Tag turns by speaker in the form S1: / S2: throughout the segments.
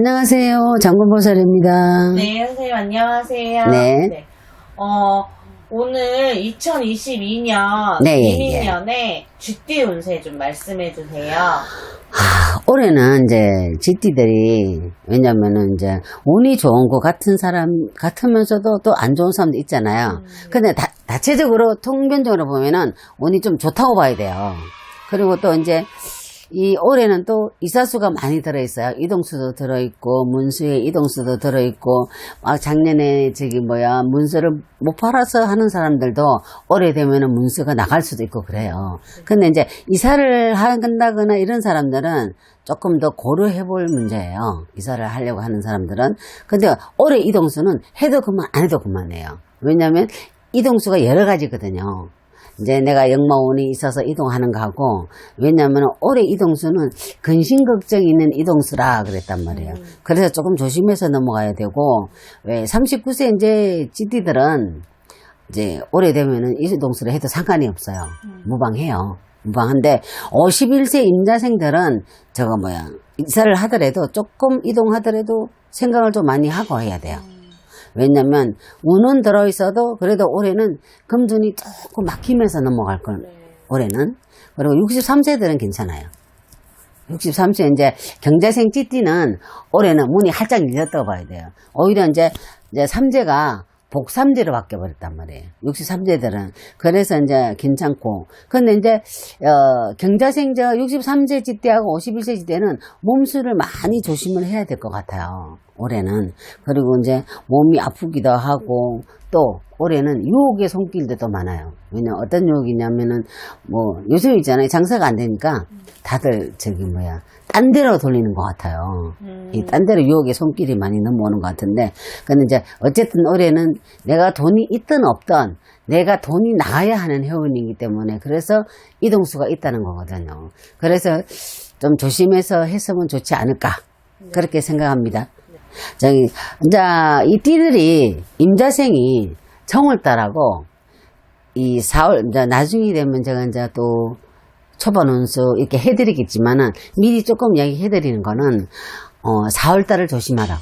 S1: 안녕하세요. 장군보살입니다.
S2: 네, 선생님 안녕하세요.
S1: 네.
S2: 어, 오늘 2022년
S1: 네, 예,
S2: 이민년에 쥐띠 운세 좀 말씀해 주세요.
S1: 아, 올해는 이제 쥐띠들이 왜냐면은 이제 운이 좋은 것 같은 사람 같으면서도 또 안 좋은 사람도 있잖아요. 근데 다, 다체적으로 통변적으로 보면은 운이 좀 좋다고 봐야 돼요. 그리고 또 이제 이 올해는 또 이사수가 많이 들어있어요. 이동수도 들어있고 문수에 이동수도 들어있고 막 작년에 저기 뭐야 문서를 못 팔아서 하는 사람들도 올해 되면은 문서가 나갈 수도 있고 그래요. 근데 이제 이사를 한다거나 이런 사람들은 조금 더 고려해 볼 문제예요. 이사를 하려고 하는 사람들은. 근데 올해 이동수는 해도 그만 안 해도 그만해요. 왜냐면 이동수가 여러 가지거든요. 이제 내가 역마운이 있어서 이동하는 거하고 왜냐하면 올해 이동수는 근심 걱정이 있는 이동수라 그랬단 말이에요. 그래서 조금 조심해서 넘어가야 되고 왜 39세 이제 찌띠들은 이제 올해 되면은 이동수를 해도 상관이 없어요. 무방해요. 무방한데 51세 임자생들은 저거 뭐야 이사를 하더라도 조금 이동하더라도 생각을 좀 많이 하고 해야 돼요. 왜냐면 운은 들어 있어도 그래도 올해는 금전이 조금 막히면서 넘어갈 걸 올해는. 그리고 63세들은 괜찮아요. 63세 이제 경자생 찌띠는 올해는 문이 활짝 열렸다고 봐야 돼요. 오히려 이제 이제 삼재가 복삼재로 바뀌어 버렸단 말이에요. 63세들은. 그래서 이제 괜찮고. 근데 이제 어, 경자생 저 63세 찌띠하고 51세 찌띠는 몸수를 많이 조심을 해야 될 것 같아요 올해는 그리고 이제 몸이 아프기도 하고 또 올해는 유혹의 손길도 많아요. 왜냐 어떤 유혹이냐면은 뭐 요즘 있잖아요 장사가 안 되니까 다들 저기 뭐야 딴 데로 돌리는 것 같아요.
S2: 음.
S1: 이딴 데로 유혹의 손길이 많이 넘어오는 것 같은데 근데 이제 어쨌든 올해는 내가 돈이 있든 없든 내가 돈이 나가야 하는 해운이기 때문에 그래서 이동수가 있다는 거거든요. 그래서 좀 조심해서 했으면 좋지 않을까 그렇게 생각합니다. 저기 이제 이 띠들이 임자생이 정월달하고 이 4월 이제 나중에 되면 제가 이제 또 초반 운수 이렇게 해드리겠지만은 미리 조금 이야기해드리는 거는 어 4월달을 조심하라고.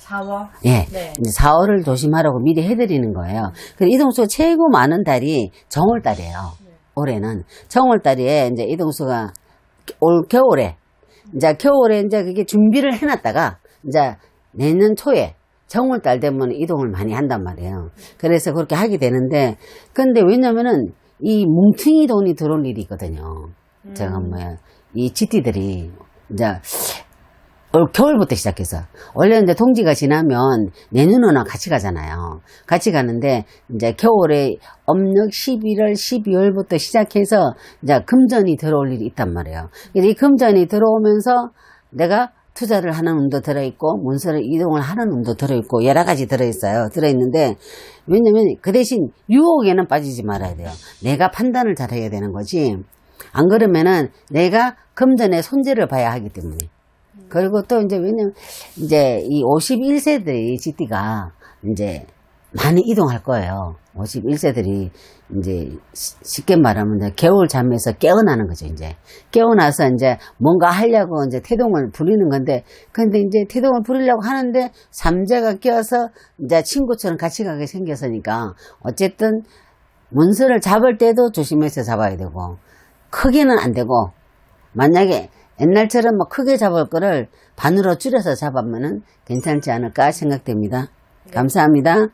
S2: 4월?
S1: 예.
S2: 네.
S1: 이제 4월을 조심하라고 미리 해드리는 거예요. 그리고 이동수가 최고 많은 달이 정월달이에요. 올해는 정월달에 이제 이동수가 올 겨울에 이제 겨울에 이제 그게 준비를 해놨다가 이제 내년 초에 정월달 되면 이동을 많이 한단 말이에요. 그래서 그렇게 하게 되는데 근데 왜냐면은 이 뭉퉁이 돈이 들어올 일이 있거든요. 제가 뭐야 이 지띠들이 이제 올 겨울부터 시작해서 원래 이제 동지가 지나면 내년은 같이 가잖아요. 같이 가는데 이제 겨울에 âm 11월, 12월부터 시작해서 이제 금전이 들어올 일이 있단 말이에요. 이 금전이 들어오면서 내가 투자를 하는 운도 들어있고 문서를 이동을 하는 운도 들어있고 여러 가지 들어있어요. 들어있는데 왜냐면 그 대신 유혹에는 빠지지 말아야 돼요. 내가 판단을 잘 해야 되는 거지. 안 그러면은 내가 금전의 손재를 봐야 하기 때문에. 그리고 또 이제 왜냐면 이제 이 51세들이 GT가 이제 많이 이동할 거예요. 51세들이 이제 시- 쉽게 말하면 이제 겨울 잠에서 깨어나는 거죠, 이제. 깨어나서 이제 뭔가 하려고 이제 태동을 부리는 건데, 근데 이제 태동을 부리려고 하는데, 삼재가 껴서 이제 친구처럼 같이 가게 생겼으니까, 어쨌든 문서를 잡을 때도 조심해서 잡아야 되고, 크게는 안 되고, 만약에 옛날처럼 뭐 크게 잡을 거를 반으로 줄여서 잡으면은 괜찮지 않을까 생각됩니다. 감사합니다.